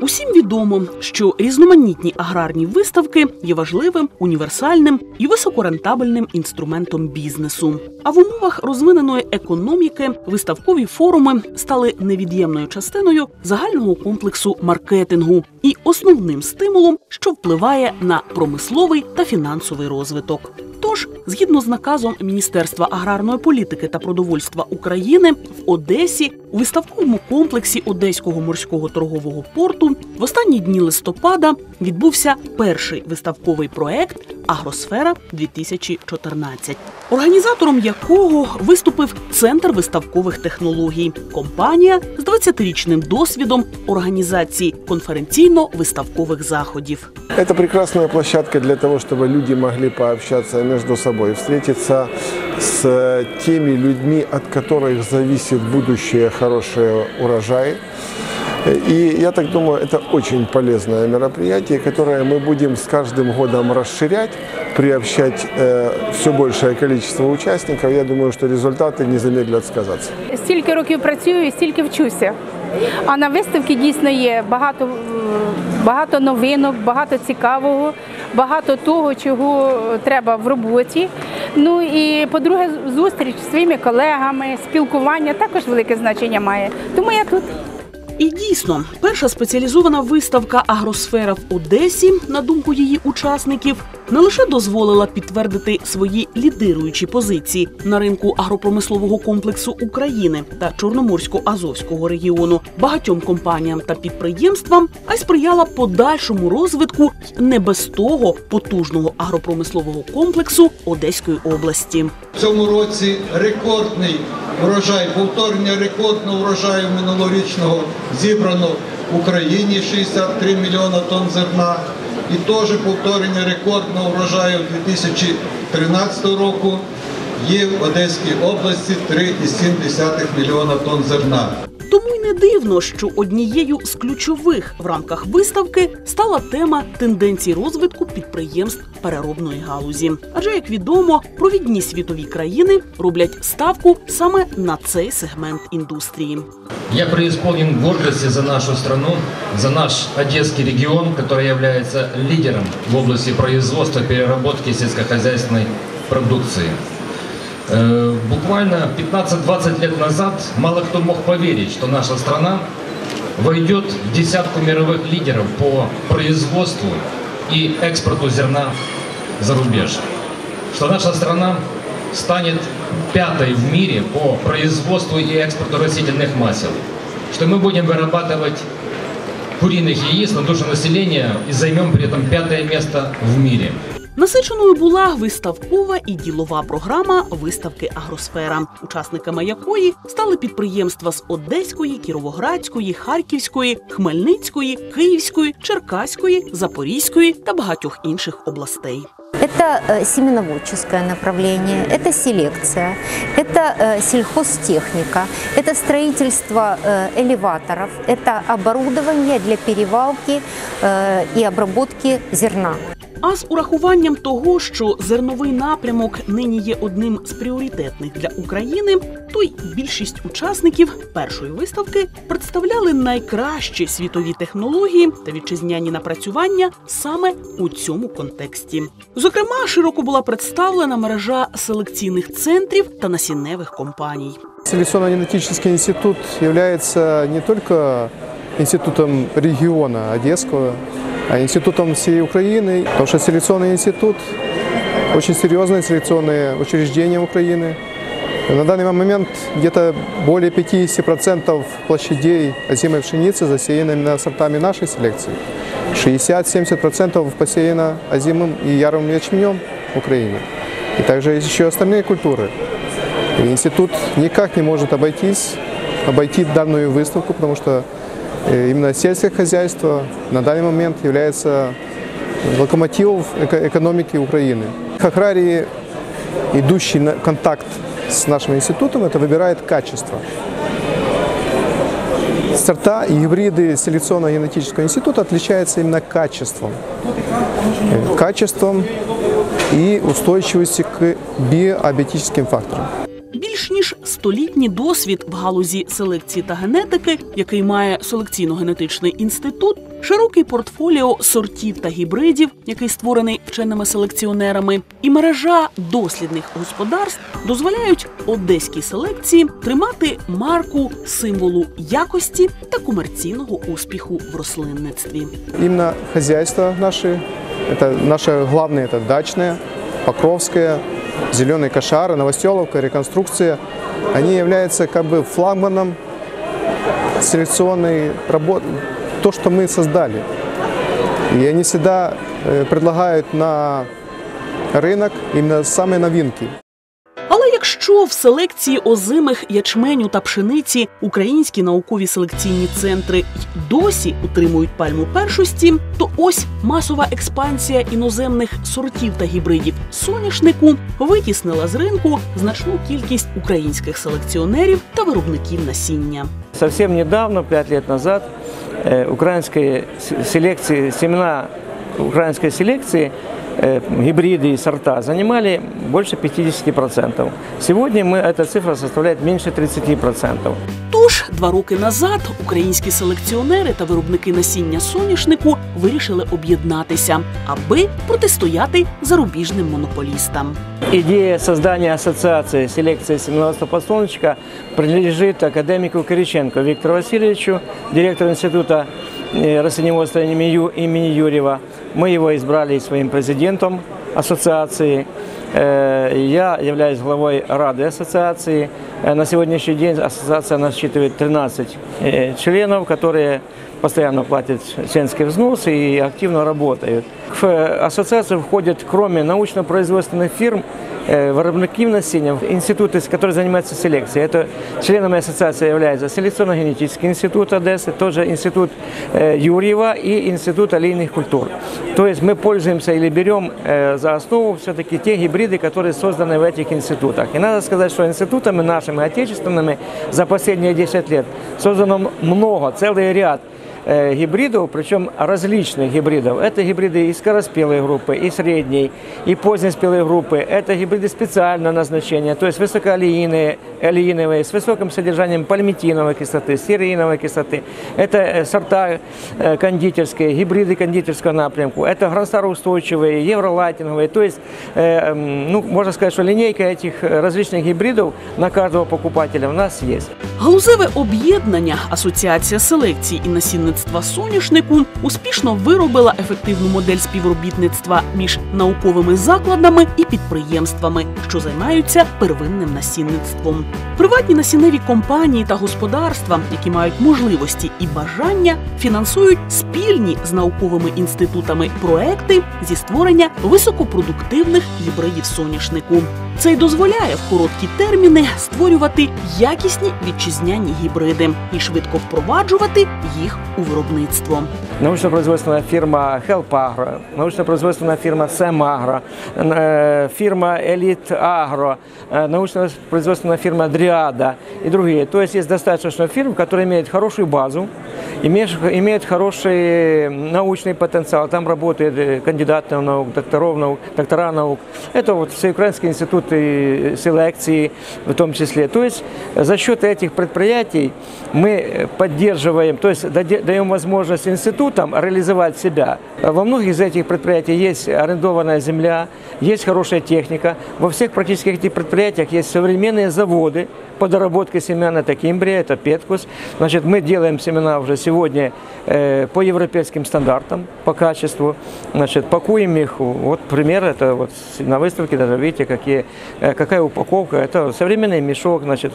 Усім відомо, що різноманітні аграрні виставки є важливим, універсальним і високорентабельним інструментом бізнесу. А в умовах розвиненої економіки виставкові форуми стали невід'ємною частиною загального комплексу маркетингу і основним стимулом, що впливає на промисловий та фінансовий розвиток. Тож, згідно з наказом Міністерства аграрної політики та продовольства України, в Одесі у виставковому комплексі Одеського морського торгового порту в останні дні листопада відбувся перший виставковий проект Агросфера 2014 організатором якого виступив Центр виставкових технологій, компанія з 20-річним досвідом організації конференційно-виставкових заходів. Это прекрасная площадка для того, чтобы люди могли пообщаться между собой, встретиться с теми людьми, от которых зависит будущее хороший урожай. И я так думаю, это очень полезное мероприятие, которое мы будем с каждым годом расширять, приобщать э, все большее количество участников. Я думаю, что результаты не замедлят сказаться. Стільки років працюю і стільки вчуся. А на виставці дійсно є багато, е, багато новинок, багато цікавого, Багато того, чого треба в роботі. Ну і по-друге, зустріч з своїми колегами, спілкування також велике значення має. Тому я тут. І дійсно, перша спеціалізована виставка Агросфера в Одесі, на думку її учасників, не лише дозволила підтвердити свої лідируючі позиції на ринку агропромислового комплексу України та Чорноморсько-Азовського регіону багатьом компаніям та підприємствам, а й сприяла подальшому розвитку не без того потужного агропромислового комплексу Одеської області. В цьому році рекордний врожай, повторення рекордного врожаю минулорічного зібрано в Україні 63 мільйона тонн зерна. І теж повторення рекордного врожаю 2013 року є в Одеській області 3,7 мільйона тонн зерна. Тому й не дивно, що однією з ключових в рамках виставки стала тема тенденцій розвитку підприємств переробної галузі. Адже, як відомо, провідні світові країни роблять ставку саме на цей сегмент індустрії. Я преисполнен гордости за нашу страну, за наш Одесский регион, который является лидером в области производства переработки сельскохозяйственной продукции. Э, Буквально 15-20 лет назад мало кто мог поверить, что наша страна войдет в десятку мировых лидеров по производству и экспорту зерна за рубеж. Что наша страна станет пятой в мире по производству и экспорту растительных масел. Что мы будем вырабатывать куриных яиц на душу населения и займем при этом пятое место в мире. Насиченою була виставкова і ділова програма виставки Агросфера, учасниками якої стали підприємства з Одеської, Кіровоградської, Харківської, Хмельницької, Київської, Черкаської, Запорізької та багатьох інших областей. Это э, семеноводческое направление, это селекция, это э, сельхозтехника, это строительство э, элеваторов, это оборудование для перевалки э, и обработки зерна. А з урахуванням того, що зерновий напрямок нині є одним з пріоритетних для України, то й більшість учасників першої виставки представляли найкращі світові технології та вітчизняні напрацювання саме у цьому контексті. Зокрема, широко була представлена мережа селекційних центрів та насінневих компаній. Селекционно-генетический институт является не только институтом региона Одесского, а институтом всей Украины, потому что селекционный институт – очень серьезное селекционное учреждение Украины. На данный момент где-то более 50% площадей озимой пшеницы засеяно именно сортами нашей селекции. 60-70% посеяно озимым и яровым ячменем в Украине. И также есть еще остальные культуры. И институт никак не может обойтись, обойти данную выставку, потому что именно сельское хозяйство на данный момент является локомотивом эко- экономики Украины. Аграрии, идущий на контакт с нашим институтом, это выбирает качество. Сорта и гибриды селекционно-генетического института отличаются именно качеством. Э, Качеством и устойчивостью к биоабиотическим факторам. Більш ніж столітній досвід в галузі селекції та генетики, який має селекційно-генетичний інститут, широкий портфоліо сортів та гібридів, який створений вченими селекціонерами, і мережа дослідних господарств дозволяють одеській селекції тримати марку символу якості та комерційного успіху в рослинництві. Именно хозяйства наши, это наше главное, это дачное, Покровское, Зеленый Кошара, Новостеловка, реконструкция, они являются как бы флагманом селекционной работы, то, что мы создали. И они всегда э, предлагают на рынок именно самые новинки. Але якщо в селекції озимих ячменю та пшениці українські наукові селекційні центри й досі утримують пальму першості, то ось масова експансія іноземних сортів та гібридів соняшнику витіснила з ринку значну кількість українських селекціонерів та виробників насіння. Совсем недавно, пять лет назад, э, украинские с- селекции, семена украинской селекции, э, гибриды и сорта занимали больше 50%. Сегодня мы, эта цифра составляет меньше 30%. Тож два роки назад українські селекціонери та виробники насіння соняшнику вирішили об'єднатися, аби протистояти зарубіжним монополістам. Идея создания ассоциации селекции семенного подсолнечка принадлежит академику Кириченко Виктору Васильевичу, директору Института э, растениеводства имени Юрьева. Мы его избрали своим президентом ассоциации. Э, Я являюсь главой Рады ассоциации. Э, На сегодняшний день ассоциация насчитывает 13 э, членов, которые постоянно платят членские взносы и активно работают. В ассоциацию входят, кроме научно-производственных фирм, э, виробників насіння, институты, которые занимаются селекцией. Это членами ассоциации являются селекционно-генетический институт Одессы, тоже институт э, Юрьева и институт олейных культур. То есть мы пользуемся или берем э, за основу все-таки те гибриды, которые созданы в этих институтах. И надо сказать, что институтами нашими отечественными за последние 10 лет создано много, целый ряд гибридов, причем различных гибридов. Это гибриды и скороспелой группы, и средней, и позднеспелой группы. Это гибриды специального назначения, то есть высокоалииновые, алииновые, с высоким содержанием пальмитиновой кислоты, стеариновой кислоты. Это э, сорта э, кондитерские, гибриды кондитерского напрямку. Это гранстароустойчивые, евролайтинговые. То есть, э, м, ну, можно сказать, что линейка этих э, различных гибридов на каждого покупателя у нас есть. Галузеве об'єднання Асоціація селекції і насінництва соняшнику успішно виробила ефективну модель співробітництва між науковими закладами і підприємствами, що займаються первинним насінництвом. Приватні насінневі компанії та господарства, які мають можливості і бажання, фінансують спільні з науковими інститутами проекти зі створення високопродуктивних гібридів соняшнику. Це й дозволяє в короткі терміни створювати якісні вітчизняні гібриди і швидко впроваджувати їх úvrobníctvom. Научно-производственная фирма Help Agro, научно-производственная фирма Semagro, э, фирма Elite Agro, э, научно-производственная фирма Дриада и другие. То есть есть достаточно фирм, которые имеют хорошую базу, имеют, хороший научный потенциал. Там работают э, кандидаты наук, докторов наук, доктора наук. Это вот Всеукраинский институт селекции в том числе. То есть за счет этих предприятий мы поддерживаем, то есть даем возможность институтам реализовать себя. Во многих из этих предприятий есть арендованная земля, есть хорошая техника. Во всех практически этих предприятиях есть современные заводы по доработке семян. Это Кимбрия, это Петкус. Значит, мы делаем семена уже сегодня э, по европейским стандартам, по качеству. Значит, пакуем их. Вот пример, это вот на выставке даже видите, какие, э, какая упаковка. Это современный мешок. Значит,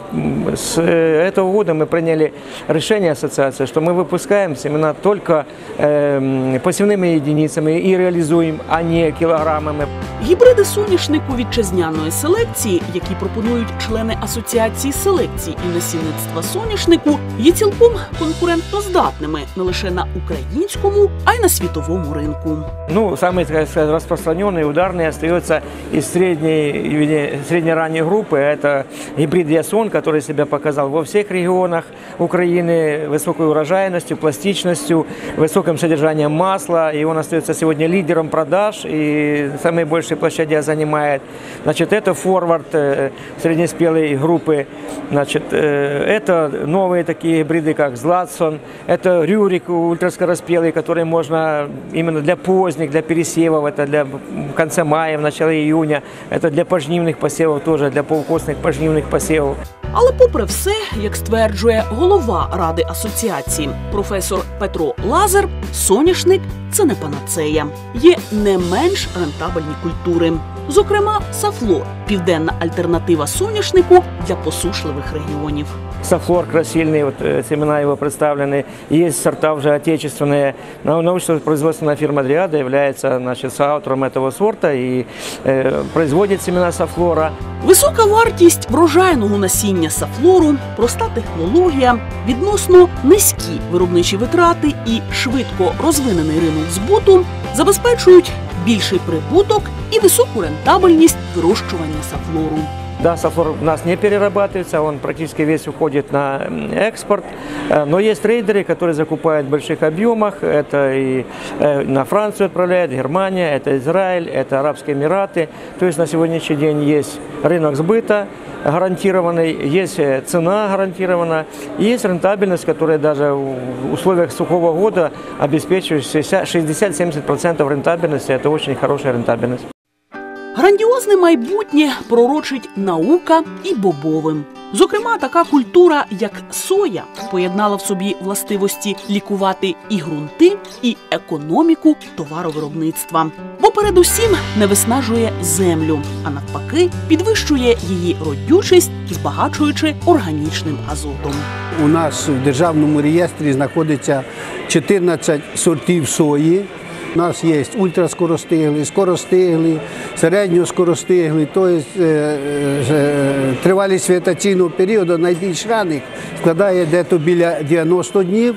с э, этого года мы приняли решение ассоциации, что мы выпускаем семена только э, м, посевными единицами и реализуем, а не килограммами. Гібриди соняшнику вітчизняної селекції, які пропонують члени асоціації селекції і насінництва соняшнику є цілком конкурентоздатними не лише на українському, а й на світовому ринку. Ну, самый так сказать, распространенный ударный остается из средней, вернее, среднеранней группы. Это гибрид Ясон, который себя показал во всех регионах Украины высокой урожайностью, пластичностью, высоким содержанием масла. И он остается сегодня лидером продаж и самые большие площади занимает. Значит, это форвард э, среднеспелой группы. Значит, э, это новые такие гибриды, как Златсон. Это Рюрик ультраскороспелый, который можно именно для поздних, для пересевов. Это для в конце мая, в начале июня. Это для пожнивных посевов тоже, для полукосных пожнивных посевов. Але, попри все, як стверджує голова ради асоціації професор Петро Лазер, соняшник це не панацея. Є не менш рентабельні культури Зокрема, сафлор південна альтернатива соняшнику для посушливих регіонів. Софлор красильный, вот э, семена его представлены. Есть сорта уже отечественные. Нау- Научно-производственная фирма Дриада является значит, соавтором этого сорта и э, производит семена софлора. Висока вартість врожайного насіння сафлору, проста технологія, відносно низькі виробничі витрати і швидко розвинений ринок збуту забезпечують більший прибуток і високу рентабельність вирощування сафлору. Да, софлор у нас не перерабатывается, он практически весь уходит на экспорт. Э, Но есть трейдеры, которые закупают в больших объемах. Это и э, на Францию отправляют, Германия, это Израиль, это Арабские Эмираты. То есть на сегодняшний день есть рынок сбыта гарантированный, есть э, цена гарантирована, и есть рентабельность, которая даже в условиях сухого года обеспечивает 60-70% рентабельности. Это очень хорошая рентабельность. Грандіозне майбутнє пророчить наука і бобовим. Зокрема, така культура, як соя, поєднала в собі властивості лікувати і ґрунти, і економіку товаровиробництва. Бо передусім не виснажує землю, а навпаки, підвищує її родючість, збагачуючи органічним азотом. У нас в державному реєстрі знаходиться 14 сортів сої. У нас є ультраскоростиглі, скоростиглі, середньоскоростиглі, тобто тривалість вегетаційного періоду найбільш ранних складає десь біля 90 днів,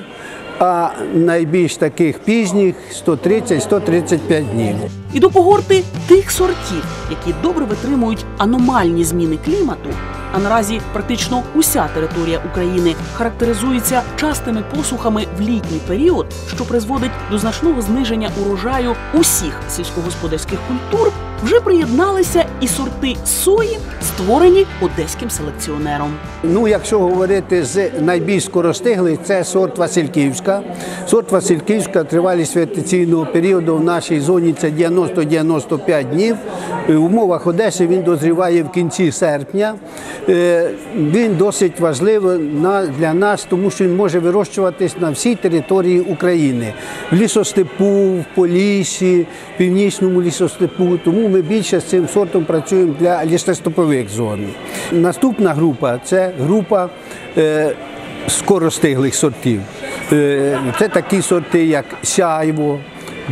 а найбільш таких пізніх 130-135 днів. І до когорти тих сортів, які добре витримують аномальні зміни клімату. А наразі практично уся територія України характеризується частими посухами в літній період, що призводить до значного зниження урожаю усіх сільськогосподарських культур. Вже приєдналися і сорти сої, створені одеським селекціонером. Ну, якщо говорити з найбільш скоростиглих, це сорт Васильківська. Сорт Васильківська тривалість вегетаційного періоду в нашій зоні це 90-95 днів. Е, В умовах Одеси він дозріває в кінці серпня. Е, Він досить важливий для нас, тому що він може вирощуватись на всій території України. В лісостепу, в Поліссі, в північному лісостепу. Тому ми більше з цим сортом працюємо для лісостепових зон. Наступна група це група е, скоростиглих сортів. Е, Це такі сорти, як сяйво,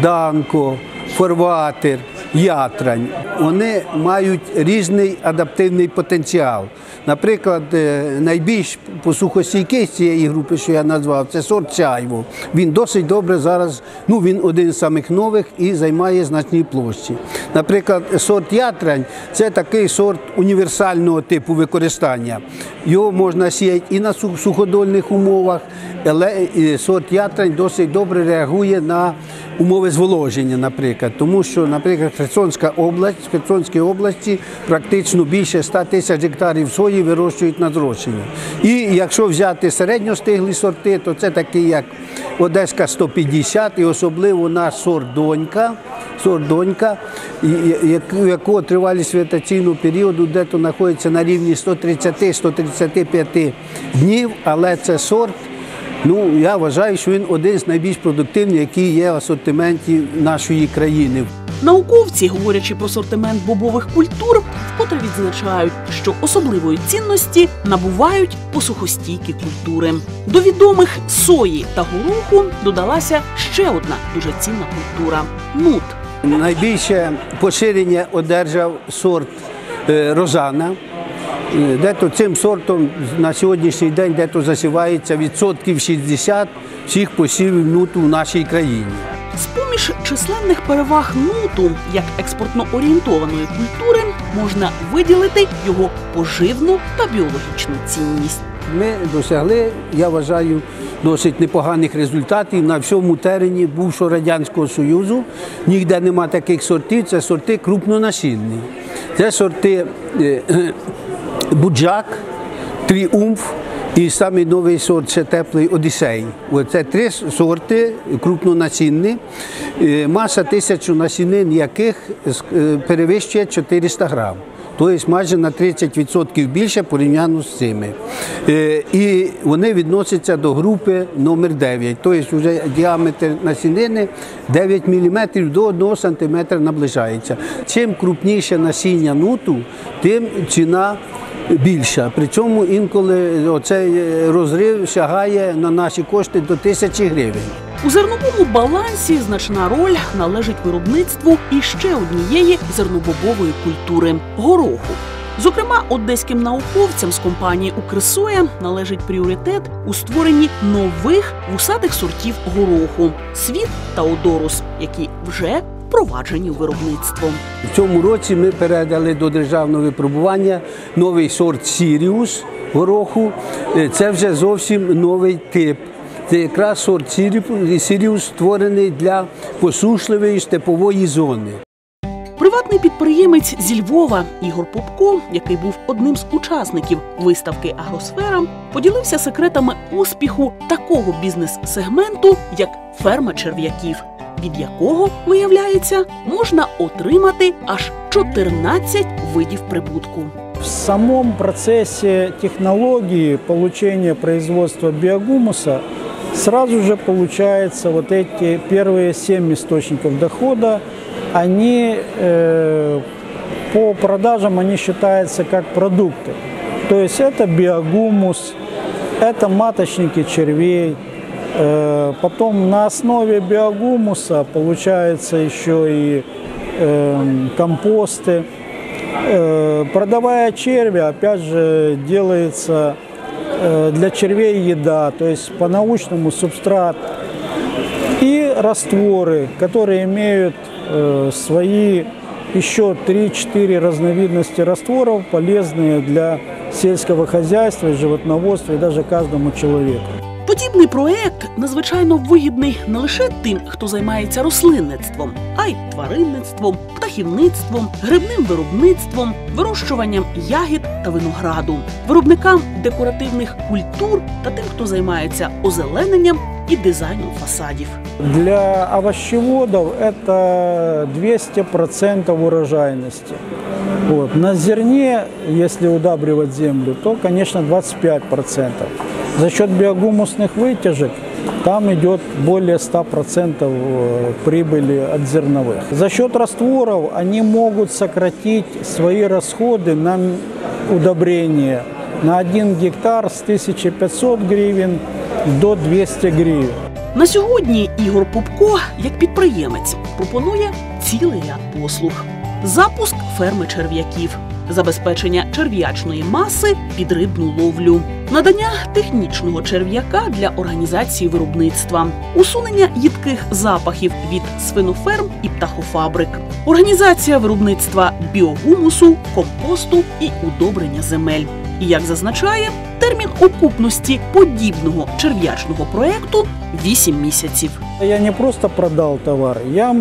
данко, форватер, ятрань. Вони мають різний адаптивний потенціал. Наприклад, е, найбільш посухостійкий з цієї групи, що я назвав, це сорт сяйво. Він досить добре зараз, ну він один з самих нових і займає значні площі. Наприклад, сорт ятрань це такий сорт універсального типу використання. Його можна сіяти і на суходольних умовах, але сорт ятрань досить добре реагує на умови зволоження, наприклад. Тому що, наприклад, Херсонська область, в Херсонській області практично більше 100 тисяч гектарів сої вирощують на зрощення. І якщо взяти середньостиглі сорти, то це такі, як Одеська 150 і особливо наш сорт донька, сорт донька, якого тривалість вегетаційного періоду дето знаходиться на рівні 130-135 днів, але це сорт. Ну, я вважаю, що він один з найбільш продуктивних, який є в асортименті нашої країни. Науковці, говорячи про сортимент бобових культур, вкотре відзначають, що особливої цінності набувають посухостійкі культури. До відомих сої та гороху додалася ще одна дуже цінна культура нут. Найбільше поширення одержав сорт е, Розана. Е, Дето цим сортом на сьогоднішній день дето засівається відсотків 60 всіх посівів нуту в нашій країні. З-поміж численних переваг нуту як експортно орієнтованої культури можна виділити його поживну та біологічну цінність. Ми досягли, я вважаю, досить непоганих результатів на всьому терені бувшого Радянського Союзу. Ніде нема таких сортів, це сорти крупнонасінні. Це сорти е, буджак, тріумф і самий новий сорт ще теплий Одіссей. Це три сорти крупнонасінні, е, маса тисячу насінин яких е, перевищує 400 грам. Тобто майже на 30% більше порівняно з цими. Е, І вони відносяться до групи номер 9. Тобто вже діаметр насінини 9 мм до 1 см наближається. Чим крупніше насіння нуту, тим ціна більша. Причому інколи оцей розрив сягає на наші кошти до тисячі гривень. У зерновому балансі значна роль належить виробництву іще однієї зернобобової культури гороху. Зокрема, одеським науковцям з компанії Укрсоя належить пріоритет у створенні нових вусатих сортів гороху світ та одорус, які вже впроваджені у виробництво. В цьому році ми передали до державного випробування новий сорт Сіріус гороху. Е, Це вже зовсім новий тип. Це якраз сорт Сірі- Сіріус створений для посушливої степової зони. Приватний підприємець зі Львова Ігор Попко, який був одним з учасників виставки Агросфера, поділився секретами успіху такого бізнес-сегменту, як ферма черв'яків, від якого, виявляється, можна отримати аж 14 видів прибутку. В самом процессе технологии получения производства биогумуса сразу же получается вот эти первые семь источников дохода, они э, по продажам они считаются как продукты. То есть это биогумус, это маточники червей, Э, Потом на основе биогумуса получается еще и эм, компосты. Э, Продавая червя, опять же, делается э, для червей еда, то есть по-научному субстрат и растворы, которые имеют э, свои еще 3-4 разновидности растворов, полезные для сельского хозяйства, животноводства и даже каждому человеку. Подібний проект надзвичайно вигідний не лише тим, хто займається рослинництвом, а й тваринництвом, птахівництвом, грибним виробництвом, вирощуванням ягід та винограду, виробникам декоративних культур та тим, хто займається озелененням і дизайном фасадів. Для овощеводов это 200% урожайности. Вот. На зерне, если удабривать землю, то, конечно, 25%. За счет биогумусных вытяжек там идет более 100% э, прибыли от зерновых. За счет растворов они могут сократить свои расходы на м- удобрение на 1 гектар с 1500 гривен до 200 гривен. На сьогодні Ігор Попко, як підприємець, пропонує цілий ряд послуг: Запуск ферми черв'яків, забезпечення черв'ячної маси під рибну ловлю, надання технічного черв'яка для організації виробництва, усунення їдких запахів від свиноферм і птахофабрик, організація виробництва біогумусу, компосту і удобрення земель. І як зазначає, термін окупності подібного черв'ячного проекту 8 місяців. Я не просто продал товар, я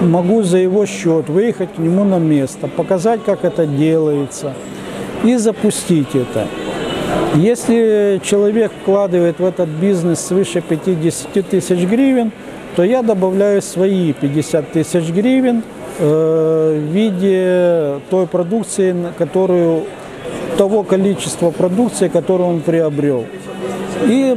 могу за его счет выехать к нему на место, показать, как это делается и запустить это. Если человек вкладывает в этот бизнес свыше 50 тысяч гривен, то я добавляю свои 50 тысяч гривен э, в виде той продукции, которую того количества продукции, которую он приобрел.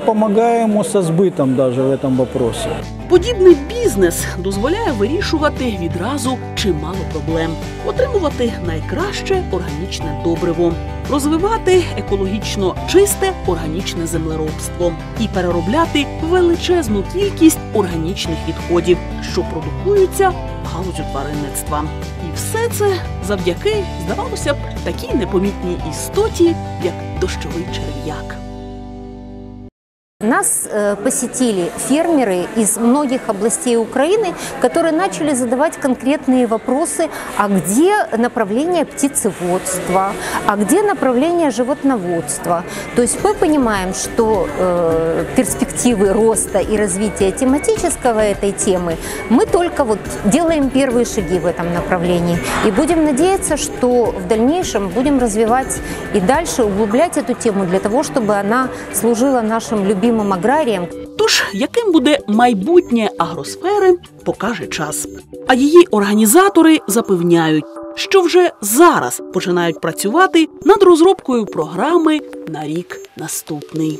Помогаем ему со сбытом даже в этом вопросе. Подібний бізнес дозволяє вирішувати відразу чимало проблем, отримувати найкраще органічне добриво, розвивати екологічно чисте органічне землеробство і переробляти величезну кількість органічних відходів, що продукуються галузю тваринництва. І все це завдяки, здавалося б, такій непомітній істоті, як дощовий черв'як. Нас э, посетили фермеры из многих областей Украины, которые начали задавать конкретные вопросы, а где направление птицеводства, а где направление животноводства. То есть мы понимаем, что э, перспективы роста и развития тематического этой темы мы только вот делаем первые шаги в этом направлении. И будем надеяться, что в дальнейшем будем развивать и дальше углублять эту тему для того, чтобы она служила нашим любимым аграріям. Тож, яким буде майбутнє агросфери, покаже час. А її організатори запевняють, що вже зараз починають працювати над розробкою програми на рік наступний.